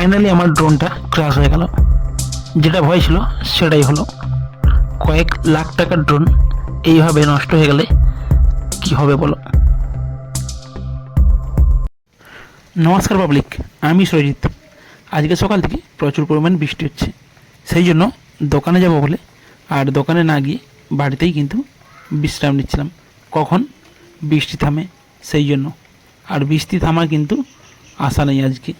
Finally আমার ড্রোনটা crush হয়ে গেল। যেটা ভয় ছিল, সেটাই হলো। কয়েক লাখ টাকার ড্রোন এইভাবে নষ্ট হয়ে গেলে কি হবে বলো? নমস্কার পাবলিক আমি সৈজিৎ। আজকে সকাল থেকে প্রচুর পরিমাণ বৃষ্টি হচ্ছে। সেই জন্য দোকানে যাব বলে, আর দোকানে না গিয়ে বাড়িতেই কিন্তু বিশ্রাম নিচ্ছিলাম। কখন? বৃষ্টি থামে, সেই জন্য। আর বৃষ্টি থামার কিন্তু আশা নেই আজকে।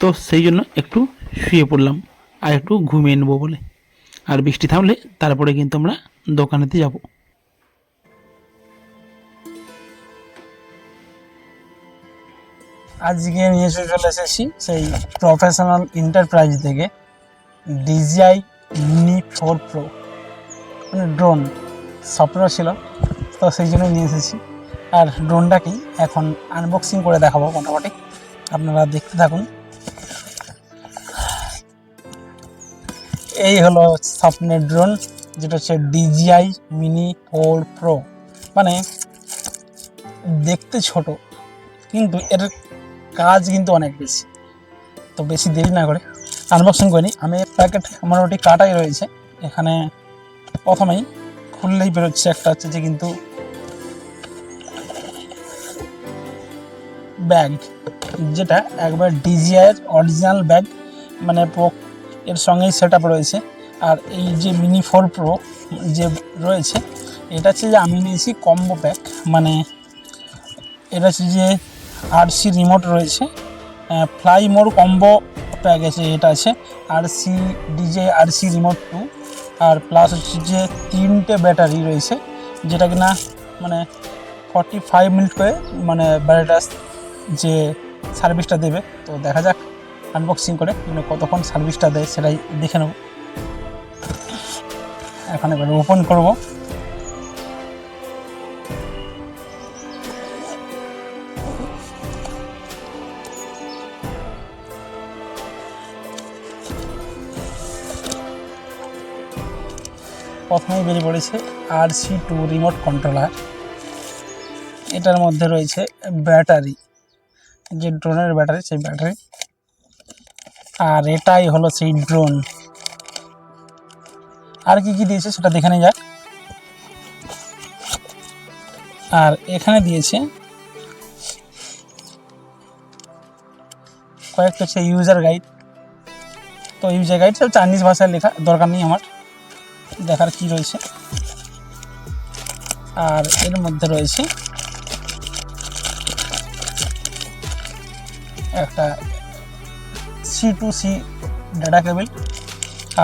তো সেই জন্য একটু শুয়ে পড়লাম আর একটু ঘুমিয়ে নেব বলে। আর বৃষ্টি থামলে তারপরে কিন্তু আমরা দোকানেতে যাব। আজকে নিয়ে এসে চলে এসেছি সেই প্রফেশনাল এন্টারপ্রাইজ থেকে ডিজিআই মিনি ফোর প্রো মানে ড্রোন স্বপ্ন ছিল, তো সেই জন্য নিয়ে এসেছি। আর ড্রোনটাকেই এখন আনবক্সিং করে দেখাবো মোটামুটি। আপনারা দেখতে থাকুন। এই হলো স্বপ্নের ড্রোন যেটা হচ্ছে ডিজিআই মিনি ফোর প্রো মানে দেখতে ছোট, কিন্তু এর কাজ কিন্তু অনেক বেশি। তো বেশি দেরি না করে আনবক্সিং করিনি আমি প্যাকেট মোটামুটি কাটাই রয়েছে। এখানে প্রথমেই খুললেই বেরোচ্ছে একটা হচ্ছে যে কিন্তু ব্যাগ যেটা একবার ডিজিআইয়ের অরিজিনাল ব্যাগ মানে এর সঙ্গেই সেট রয়েছে। আর এই যে মিনি ফোর প্রো যে রয়েছে, এটা হচ্ছে যে আমি নিয়েছি কম্বো প্যাক মানে এটা হচ্ছে যে আরসি রিমোট রয়েছে। ফ্লাই মোর কম্বো প্যাক আছে, এটা আছে। R C DJI RC remote two আর প্লাস হচ্ছে যে তিনটে ব্যাটারি রয়েছে, যেটা কিনা মানে ফর্টি ফাইভ মিনিট করে মানে ব্যাটারিটা যে সার্ভিসটা দেবে। তো দেখা যাক। আনবক্সিং করে মানে কতক্ষণ সার্ভিসটা দেয় সেটাই দেখে নেব। এখন এবার ওপেন করব। প্রথমেই বেরিয়ে পড়েছে R C two remote controller এটার মধ্যে রয়েছে ব্যাটারি। যে ড্রোনের ব্যাটারি, সেই ব্যাটারি আর এটাই হলো সেই ড্রোন আর কি কি দিয়েছে সেটা দেখে নেওয়া যাক। আর এখানে দিয়েছে কয়েকটা হচ্ছে ইউজার গাইড তো ইউজার গাইড সব চাইনিজ ভাষায় লেখা, দরকার নেই আমার। দেখার কি রয়েছে? আর এর মধ্যে রয়েছে একটা C to C data cable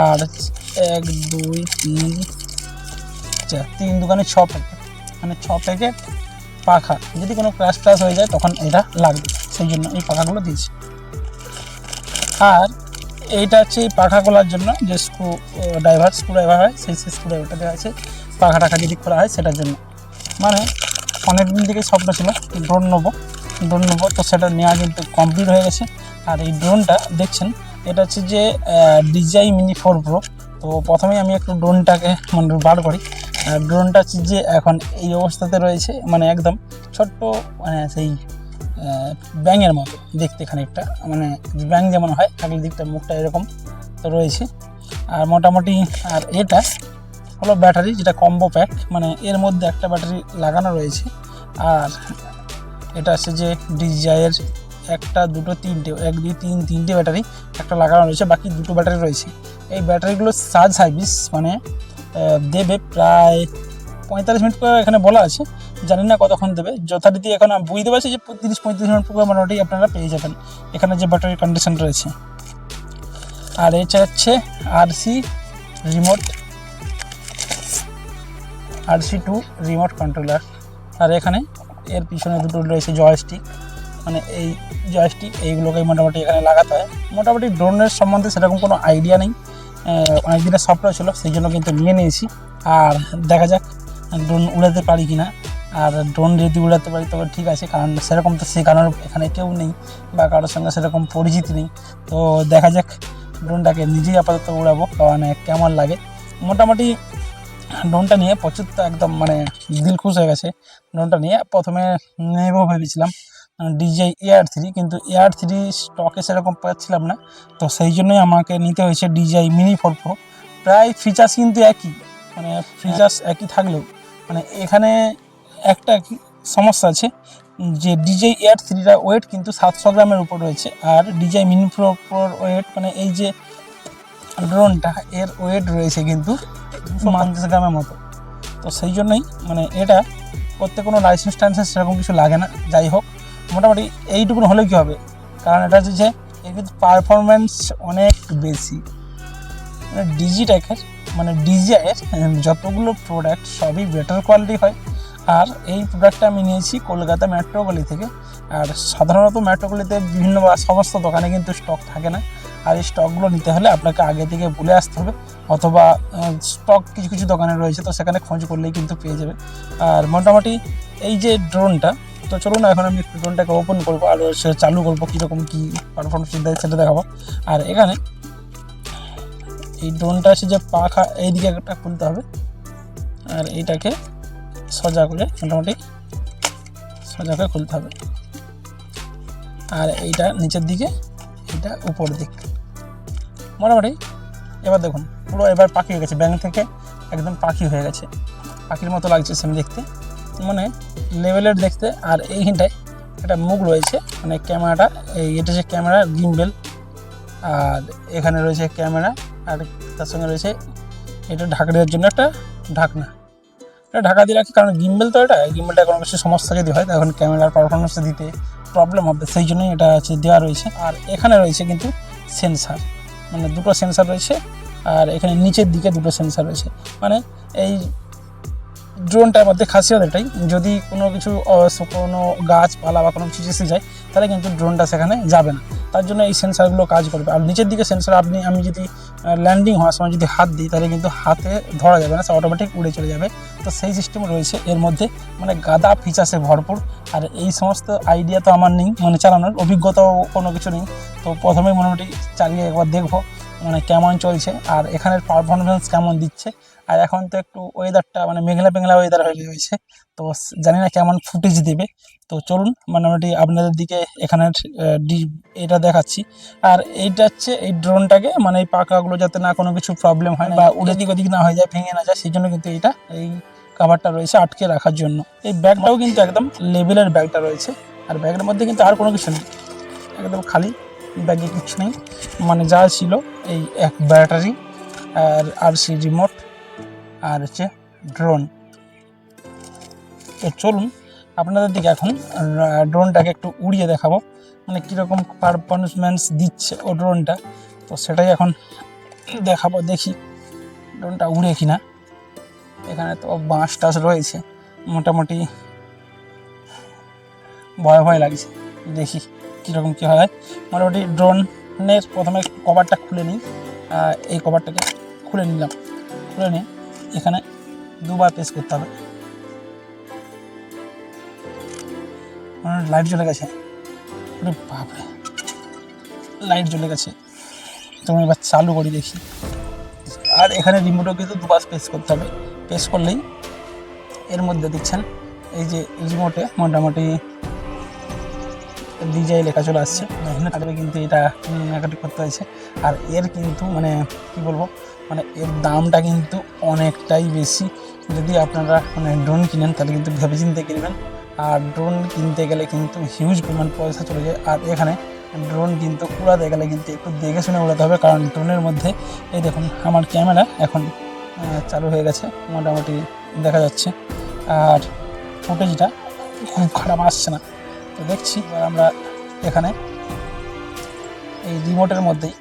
আর এক, দুই, তিন, চার, তিন দোকানে ছ প্যাকেট মানে ছ প্যাকেট পাখা। যদি কোনো ক্রাশ ক্রাশ হয়ে যায়, তখন এটা লাগবে। সেই জন্য এই পাখাগুলো দিয়েছি। আর এইটা হচ্ছে এই পাখা খোলার জন্য যে স্ক্রু ড্রাইভার স্ক্রু ড্রাইভার হয়, সেই সেই স্ক্রু ড্রাইভারটা দেওয়া আছে। পাখা টাখা যদি খোলা হয়, সেটার জন্য। মানে অনেক দিন থেকে স্বপ্ন ছিল ড্রোন নেব ড্রোন নেব, তো সেটা নেওয়া কিন্তু কমপ্লিট হয়ে গেছে। আর এই ড্রোনটা দেখছেন, এটা হচ্ছে যে ডিজাই মিনি ফোর প্রো তো প্রথমেই আমি একটু ড্রোনটাকে মানে বার করি। ড্রোনটা হচ্ছে যে এখন এই অবস্থাতে রয়েছে মানে একদম ছোট্ট মানে সেই ব্যাঙের মতো দেখতে খানিকটা। মানে ব্যাঙ যেমন হয়, আগের দিকটা মুখটা এরকম তো রয়েছে। আর মোটামুটি আর এটা হলো ব্যাটারি, যেটা কম্বো প্যাক মানে এর মধ্যে একটা ব্যাটারি লাগানো রয়েছে। আর এটা হচ্ছে যে ডিজাইয়ের একটা, দুটো, তিনটে, এক, দুই, তিন, তিনটে ব্যাটারি একটা লাগানো রয়েছে, বাকি দুটো ব্যাটারি রয়েছে। এই ব্যাটারিগুলো চার্জ সার্ভিস মানে দেবে প্রায় পঁয়তাল্লিশ মিনিট করে এখানে বলা আছে, জানি না কতক্ষণ দেবে। যথারীতি এখন বুঝতে পারছি যে তিরিশ, পঁয়ত্রিশ মিনিট পর মোটামুটি আপনারা পেয়ে যাবেন। এখানে যে ব্যাটারির কন্ডিশন রয়েছে। আর এটা হচ্ছে RC remote RC two remote controller আর এখানে এর পিছনে দুটো রয়েছে জয়স্টিক মানে এই জয়স্টিক এইগুলোকে মোটামুটি এখানে লাগাতে হয়। মোটামুটি ড্রোনের সম্বন্ধে সেরকম কোনো আইডিয়া নেই। অনেক দিনের স্বপ্ন ছিল, সেই জন্য কিন্তু নিয়ে নিয়েছি। আর দেখা যাক ড্রোন উড়াতে পারি কি না আর ড্রোন যদি উড়াতে পারি, তবে ঠিক আছে, কারণ সেরকম তো শেখানোর এখানে কেউ নেই বা কারোর সঙ্গে সেরকম পরিচিতি নেই। তো দেখা যাক ড্রোনটাকে নিজেই আপাতত উড়াবো কারণ কেমন লাগে। মোটামুটি ড্রোনটা নিয়ে প্রচুর একদম মানে দিল খুশ হয়ে গেছে। ড্রোনটা নিয়ে প্রথমে নেব ভেবেছিলাম। ডিজিআই এয়ার থ্রি কিন্তু এয়ার থ্রি স্টকে সেরকম পাচ্ছিলাম না। তো সেই জন্যই আমাকে নিতে হয়েছে ডিজিআই মিনি ফোর প্রো প্রায় ফিচার্স কিন্তু একই মানে ফিচার্স একই থাকলেও মানে এখানে একটা সমস্যা আছে যে ডিজে এয়ার থ্রিটা ওয়েট কিন্তু সাতশো গ্রামের উপর রয়েছে আর ডিজে মিনি প্রো প্রোর ওয়েট মানে এই যে ড্রোনটা এর ওয়েট রয়েছে কিন্তু পঞ্চাশ। গ্রামের মতো। তো সেই জন্যই মানে এটা করতে কোনো লাইসেন্স টাইসেন্স সেরকম কিছু লাগে না। যাই হোক মোটামুটি এইটুকুন হলে কী হবে? কারণ এটা হচ্ছে যে এর কিন্তু পারফরমেন্স অনেক বেশি। মানে ডিজিটেকের মানে ডিজিআইয়ের যতগুলো প্রোডাক্ট সবই বেটার কোয়ালিটি হয়। আর এই প্রোডাক্টটা আমি নিয়েছি কলকাতা মেট্রোগলি থেকে। আর সাধারণত মেট্রোগলিতে বিভিন্ন সমস্ত দোকানে কিন্তু স্টক থাকে না। আর এই স্টকগুলো নিতে হলে আপনাকে আগে থেকে বলে আসতে হবে। অথবা স্টক কিছু কিছু দোকানে রয়েছে, তো সেখানে খোঁজ করলেই কিন্তু পেয়ে যাবে। আর মোটামুটি এই যে ড্রোনটা তো চলুন না, এখন আমি একটু ড্রোনটাকে ওপেন করব আর সে চালু করব কীরকম কী পারফরমেন্স দেয় সেটা দেখাবো। আর এখানে এই ড্রোনটা আছে যে পাখা এইদিকে একটা খুলতে হবে। আর এইটাকে সোজা করে মোটামুটি সোজা করে খুলতে হবে। আর এইটা নিচের দিকে এটা উপর দিক। মোটামুটি এবার দেখুন, পুরো এবার পাখি হয়ে গেছে। ব্যাংক থেকে একদম পাখি হয়ে গেছে। পাখির মতো লাগছে সেম দেখতে। মানে লেভেলের দেখতে আর এইখানটায় একটা মুখ রয়েছে মানে ক্যামেরাটা, এই এটা হচ্ছে ক্যামেরা গিম্বেল আর এখানে রয়েছে ক্যামেরা, আর তার সঙ্গে রয়েছে এটা ঢাকা দেওয়ার জন্য একটা ঢাকনা। এটা ঢাকা দিয়ে রাখি কারণ গিম্বেল তো এটা গিম্বেলটা কোনো কিছু সমস্যা যদি হয়, তখন ক্যামেরার পারফরমেন্স দিতে প্রবলেম হবে, সেই জন্যই এটা হচ্ছে দেওয়া রয়েছে। আর এখানে রয়েছে কিন্তু সেন্সার মানে দুটো সেন্সার রয়েছে, আর এখানে নিচের দিকে দুটো সেন্সার রয়েছে। মানে এই ড্রোনটার মধ্যে খাসিয়ত এটাই। যদি কোনো কিছু কোনো গাছপালা বা কোনো কিছু এসে যায়, তাহলে কিন্তু ড্রোনটা সেখানে যাবে না। তার জন্য এই সেন্সারগুলো কাজ করবে। আর নিচের দিকে সেন্সার, আপনি, আমি যদি ল্যান্ডিং হওয়ার সময় যদি হাত দিই, তাহলে কিন্তু হাতে ধরা যাবে না, সে অটোমেটিক উড়ে চলে যাবে। তো সেই সিস্টেম রয়েছে। এর মধ্যে মানে গাদা ফিচার্সে ভরপুর। আর এই সমস্ত আইডিয়া তো আমার নেই মানে চালানোর। অভিজ্ঞতাও কোনো কিছু নেই। তো প্রথমে মোটামুটি চালিয়ে একবার দেখব। মানে কেমন চলছে, আর এখানের পারফরমেন্স কেমন দিচ্ছে, আর এখন তো একটু ওয়েদারটা মানে মেঘলা মেঘলা ওয়েদার হয়ে রয়েছে, তো জানি না কেমন ফুটেজ দেবে, তো চলুন মোটামুটি আপনাদের দিকে এখানের এটা দেখাচ্ছি, আর এইটা হচ্ছে এই ড্রোনটাকে মানে এই পাকাগুলো যাতে না কোনো কিছু প্রবলেম হয় বা উড়ে দিক ওদিক না হয়ে যায়, ভেঙে না যায় সেই জন্য কিন্তু এইটা, এই কাভারটা রয়েছে আটকে রাখার জন্য। এই ব্যাগটাও কিন্তু একদম লেভেলের ব্যাগটা রয়েছে, আর ব্যাগের মধ্যে কিন্তু আর কোনো কিছু নেই, একদম খালি। ব্যাগে কিছু নেই। মানে যা ছিল এই এক ব্যাটারি আর আর সি রিমোট আর হচ্ছে ড্রোন। তো চলুন, আপনাদের দিকে এখন ড্রোনটাকে একটু উড়িয়ে দেখাবো। মানে কীরকম পারফরমেন্স দিচ্ছে ও ড্রোনটা। তো সেটাই এখন দেখাবো, দেখি ড্রোনটা উড়ে কিনা। এখানে তো বাঁশ টাস রয়েছে। মোটামুটি ভয় ভয় লাগছে। দেখি। কীরকম কী হয়, মোটামুটি ড্রোনের প্রথমে কভারটা খুলে নিই এই কভারটাকে খুলে নিলাম, খুলে নিয়ে এখানে দুবার প্রেস করতে হবে। লাইট জ্বলে গেছে। বাপরে লাইট জ্বলে গেছে। তো আমি এবার চালু করি দেখি। আর এখানে রিমোটও কিন্তু দুবার প্রেস করতে হবে। প্রেস করলেই এর মধ্যে দেখছেন, এই যে রিমোটে মোটামুটি ডিজাই লেখা চলে আসছে। মেহনত করে কিন্তু এটা মেকাটি করতে হয়েছে। আর এর কিন্তু মানে কি বলব? মানে এর দামটা কিন্তু অনেকটাই বেশি। যদি আপনারা মানে ড্রোন কিনেন, তাহলে কিন্তু ভেবে চিন্তে কিনবেন। আর ড্রোন কিনতে গেলে কিন্তু হিউজ পরিমাণ পয়সা চলে যায়। আর এখানে ড্রোন কিন্তু উড়াতে গেলে কিন্তু একটু দেখে শুনে উড়াতে হবে। কারণ ড্রোনের মধ্যে, এই দেখুন, আমার ক্যামেরা এখন চালু হয়ে গেছে। মোটামুটি দেখা যাচ্ছে। আর ফুটেজটা খুব খারাপ আসছে না। তো দেখছি, এবার আমরা এখানে এই রিমোটের মধ্যেই,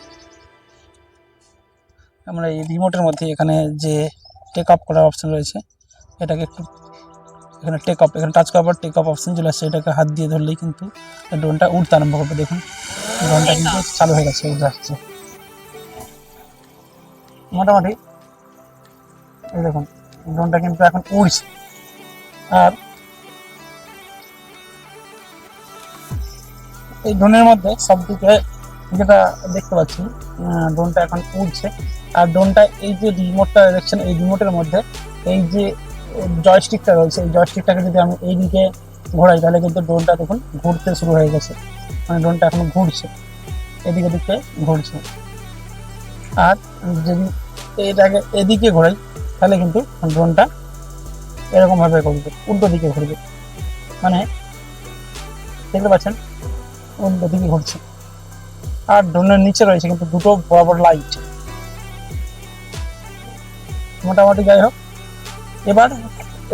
আমরা এই রিমোটের মধ্যে এখানে যে টেক আপ করার অপশান রয়েছে, এটাকে একটু এখানে টেক আপ এখানে টাচ করার পর টেক আপ অপশান চলে আসছে এটাকে হাত দিয়ে ধরলেই কিন্তু ড্রোনটা উঠতে আরম্ভ করবে। দেখুন ড্রোনটা কিন্তু চালু হয়ে গেছে উঠে আসছে মোটামুটি, এই দেখুন ড্রোনটা কিন্তু এখন উড়ছে। আর এই ড্রোনের মধ্যে সব সবদিকে যেটা দেখতে পাচ্ছি ড্রোনটা এখন উড়ছে। আর ড্রোনটা এই যে রিমোটটা দেখছেন, এই রিমোটের মধ্যে এই যে জয়স্টিকটা রয়েছে, এই জয়স্টিকটাকে যদি আমি এইদিকে ঘোরাই, তাহলে কিন্তু ড্রোনটা দেখুন ঘুরতে শুরু হয়ে গেছে। মানে ড্রোনটা এখন ঘুরছে, এদিকে দিকে ঘুরছে। আর যদি এটাকে এদিকে ঘোরাই, তাহলে কিন্তু ড্রোনটা এরকমভাবে ঘুরবে, উল্টো দিকে ঘুরবে। মানে দেখতে পাচ্ছেন উল্টো দিকে ঘুরছে। আর ড্রোনের নিচে রয়েছে কিন্তু দুটো বড় বড় লাইট মোটামুটি যাই হোক, এবার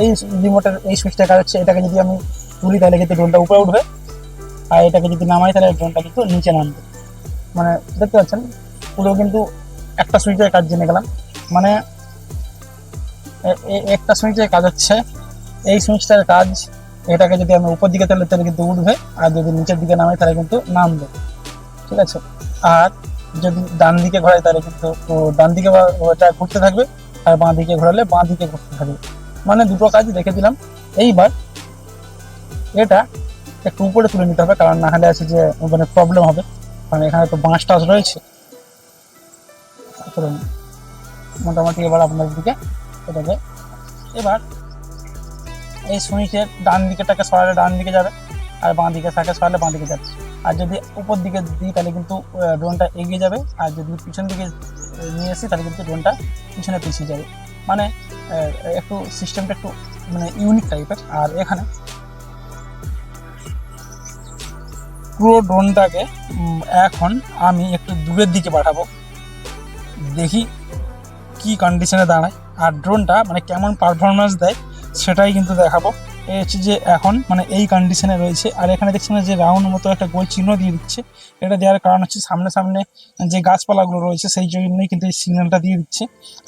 এই রিমোটের এই সুইচটা কাজ হচ্ছে, এটাকে যদি আমি তুলি তাহলে কিন্তু ড্রোনটা উপরে উঠবে। আর এটাকে যদি নামাই তাহলে ড্রোনটা কিন্তু নিচে নামবে। মানে দেখতে পাচ্ছেন, পুরো কিন্তু একটা সুইচের কাজ জেনে গেলাম। মানে একটা সুইচের কাজ হচ্ছে, এই সুইচটার কাজ এটাকে যদি আমি উপর দিকে তাহলে তাহলে কিন্তু উঠবে, আর যদি নিচের দিকে নামাই তাহলে কিন্তু নামবে। ঠিক আছে? আর যদি ডান দিকে ঘোরাই তাহলে কিন্তু ডান দিকে ওটা ঘুরতে থাকবে, আর বাঁ দিকে ঘোরালে বাঁ দিকে ঘুরতে থাকবে। মানে দুটো কাজ রেখে দিলাম। এইবার এটা একটু উপরে তুলে নিতে হবে, কারণ না হলে আছে যে মানে প্রবলেম হবে। কারণ এখানে তো বাঁশ টাস রয়েছে। মোটামুটি এবার আপনাদের দিকে এটাকে এবার এই সুইচের ডান দিকেটাকে সরালে ডান দিকে যাবে, আর বাঁ দিকে থাকে সরালে বাঁ দিকে যাবে আর যদি উপর দিকে দিই, তাহলে কিন্তু ড্রোনটা এগিয়ে যাবে, আর যদি পিছন দিকে নিয়ে আসি, তাহলে কিন্তু ড্রোনটা পিছনে পিছিয়ে যাবে। মানে একটু সিস্টেমটা একটু মানে ইউনিক টাইপের আর এখানে পুরো ড্রোনটাকে এখন আমি একটু দূরের দিকে পাঠাবো। দেখি কি কন্ডিশনে দাঁড়ায়। আর ড্রোনটা মানে কেমন পারফরমেন্স দেয় সেটাই কিন্তু দেখাবো। হচ্ছে যে এখন মানে এই কন্ডিশনে রয়েছে। আর এখানে দেখছেন যে রাউন্ড মতো একটা গোল চিহ্ন দিয়ে দিচ্ছে। এটা দেওয়ার কারণ হচ্ছে সামনে সামনে যে গাছপালাগুলো রয়েছে, সেই জন্যই কিন্তু এই সিগন্যালটা দিয়ে দিচ্ছে।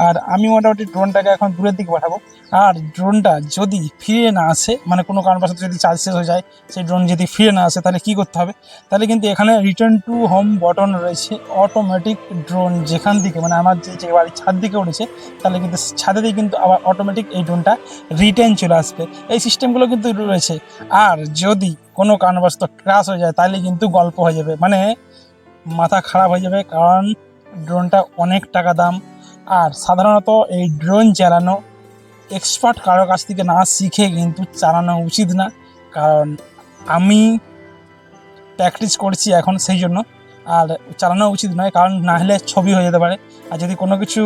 আর আমি মোটামুটি ড্রোনটাকে এখন দূরের দিকে পাঠাবো। আর ড্রোনটা যদি ফিরে না আসে মানে কোনো কারণবশত যদি চার্জ শেষ হয়ে যায়, সেই ড্রোন যদি ফিরে না আসে, তাহলে কি করতে হবে? তাহলে কিন্তু এখানে রিটার্ন টু হোম বটন রয়েছে অটোমেটিক ড্রোন যেখান থেকে মানে আমার যে যে বাড়ির ছাদ দিকে উঠেছে, তাহলে কিন্তু ছাদেতেই কিন্তু আবার অটোমেটিক এই ড্রোনটা রিটার্ন চলে আসবে। এই সিস্টেমগুলো কিন্তু রয়েছে। আর যদি কোনো কারণবশত ক্রাশ হয়ে যায় তাহলে কিন্তু গল্প হয়ে যাবে। মানে মাথা খারাপ হয়ে যাবে, কারণ ড্রোনটা অনেক টাকা দাম। আর সাধারণত এই ড্রোন চালানো এক্সপার্ট কারও কাছ থেকে না শিখে কিন্তু চালানো উচিত না। কারণ আমি প্র্যাকটিস করছি এখন সেই জন্য। আর চালানো উচিত নয়, কারণ না হলে ছবি হয়ে যেতে পারে। আর যদি কোনো কিছু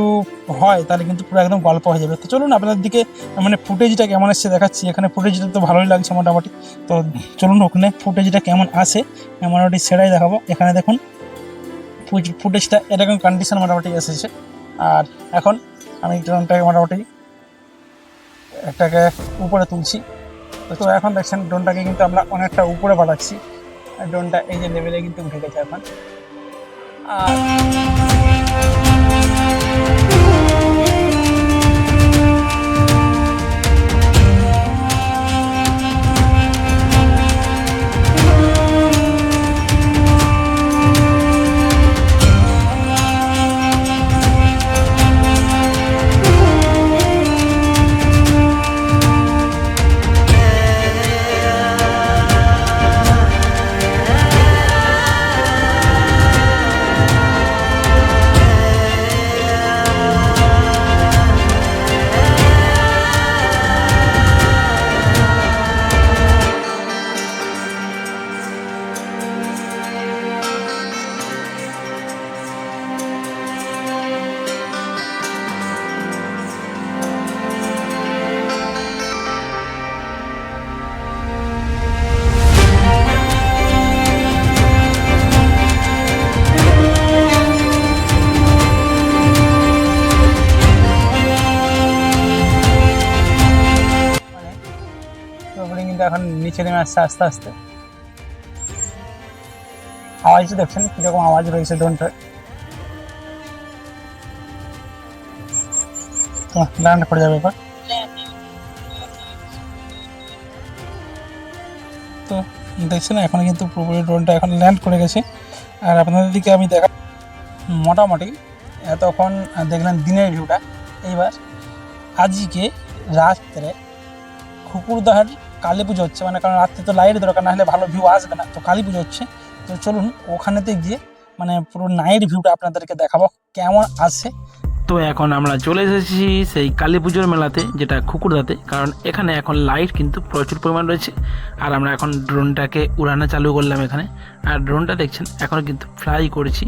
হয়, তাহলে কিন্তু পুরো একদম গল্প হয়ে যাবে। তো চলুন, আপনাদের দিকে মানে ফুটেজটা কেমন এসছে দেখাচ্ছি। এখানে ফুটেজটা তো ভালোই লাগছে মোটামুটি। তো চলুন, ওখানে ফুটেজটা কেমন আসে মোটামুটি সেটাই দেখাবো। এখানে দেখুন ফুটেজটা এরকম কন্ডিশন মোটামুটি এসেছে। আর এখন আমি ড্রোনটাকে মোটামুটি একটাকে উপরে তুলছি। তো এখন দেখছেন ড্রোনটাকে কিন্তু আমরা অনেকটা উপরে বাড়াচ্ছি ড্রোনটা এই যে লেভেলে কিন্তু উঠে গেছে এখন আর নেমে আসছে আস্তে আস্তে আওয়াজ দেখছেন কীরকম আওয়াজ রয়েছে ড্রোনটার ল্যান্ড করে যাবে এবার। তো দেখছেন, এখন কিন্তু পুরোপুরি ড্রোনটা এখন ল্যান্ড করে গেছে। আর আপনাদের দিকে আমি দেখা মোটামুটি এতক্ষণ দেখলেন দিনের ভিউটা এইবার আজকে রাত্রে খুকুরদাহার কালী পুজো হচ্ছে মানে কারণ রাত্রে তো লাইট দরকার না হলে ভালো ভিউ আসবে না। তো কালী পুজো হচ্ছে, তো চলুন ওখানেতে গিয়ে মানে পুরো নাইট ভিউটা আপনাদেরকে দেখাবো, কেমন আসে তো এখন আমরা চলে এসেছি সেই কালী পুজোর মেলাতে, যেটা খুকুরদাতে কারণ এখানে এখন লাইট কিন্তু প্রচুর পরিমাণ রয়েছে। আর আমরা এখন ড্রোনটাকে উড়ানো চালু করলাম এখানে। আর ড্রোনটা দেখছেন, এখন কিন্তু ফ্লাই করেছি।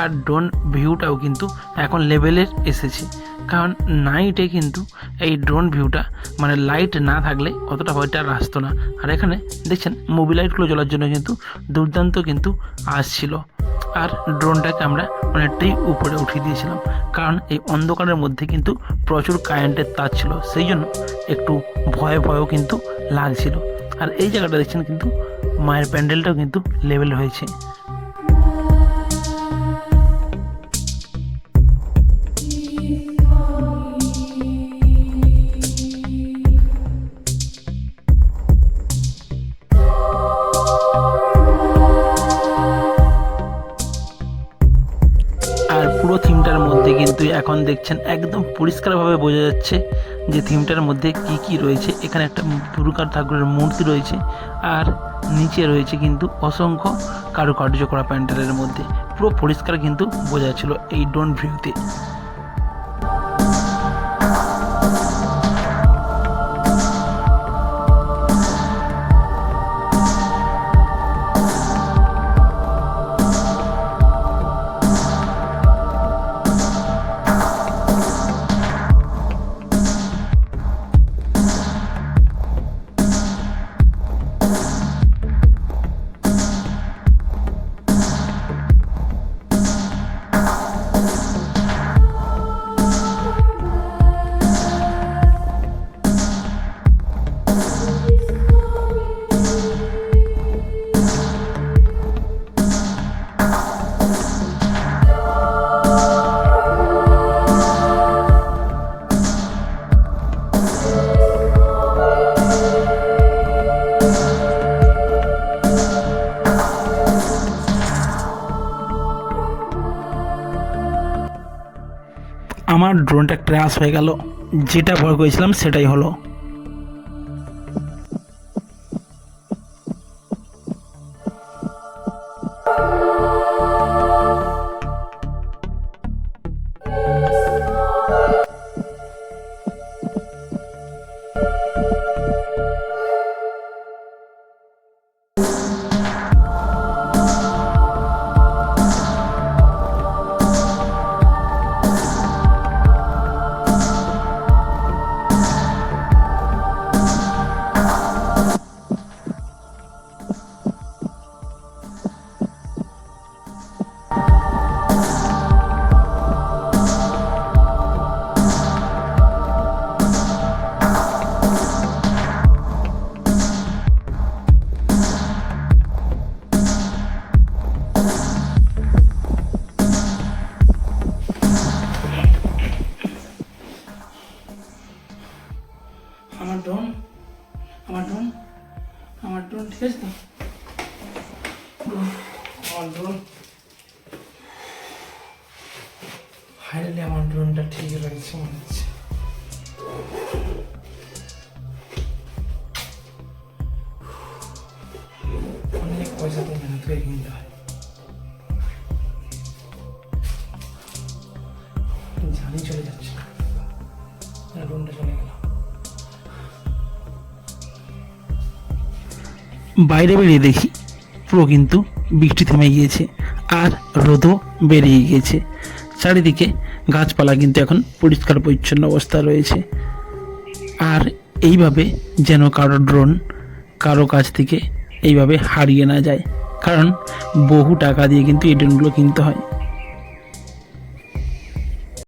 আর ড্রোন ভিউটাও কিন্তু এখন লেভেলের এসেছে। কারণ নাইটে কিন্তু এই ড্রোন ভিউটা মানে লাইট না থাকলে অতটা হয়তো আর আসতো না। আর এখানে দেখছেন মুভি লাইটগুলো জ্বলার জন্য কিন্তু দুর্দান্ত কিন্তু আসছিল। আর ড্রোনটাকে আমরা অনেকটাই উপরে উঠিয়ে দিয়েছিলাম। কারণ এই অন্ধকারের মধ্যে কিন্তু প্রচুর কারেন্টের তার ছিল, সেই জন্য একটু ভয় ভয়ও কিন্তু লাগছিল। আর এই জায়গাটা দেখছেন কিন্তু মায়ের প্যান্ডেলটাও কিন্তু লেভেল হয়েছে। দেখছেন, একদম পরিষ্কারভাবে বোঝা যাচ্ছে যে থিমটার মধ্যে কি কি রয়েছে। এখানে একটা দুর্গা ঠাকুরের মূর্তি রয়েছে আর নিচে রয়েছে কিন্তু অসংখ্য কারুকার্য করা প্যান্ডেলের মধ্যে। পুরো পরিষ্কার কিন্তু বোঝা ছিল এই ডোন ভিউতে। হয়ে গেল যেটা ভয় করেছিলাম সেটাই হলো। হয় জানি চলে যাচ্ছে ড্রোনটা চলে গেল বাইরে বেরিয়ে দেখি পুরো কিন্তু বৃষ্টি থেমে গিয়েছে আর রোদও বেরিয়ে গিয়েছে। চারিদিকে গাছপালা কিন্তু এখন পরিষ্কার পরিচ্ছন্ন অবস্থা রয়েছে। আর এইভাবে যেন কারও ড্রোন কারও কাছ থেকে এইভাবে হারিয়ে না যায়। কারণ বহু টাকা দিয়ে কিন্তু এই ড্রোনগুলো কিনতে হয়।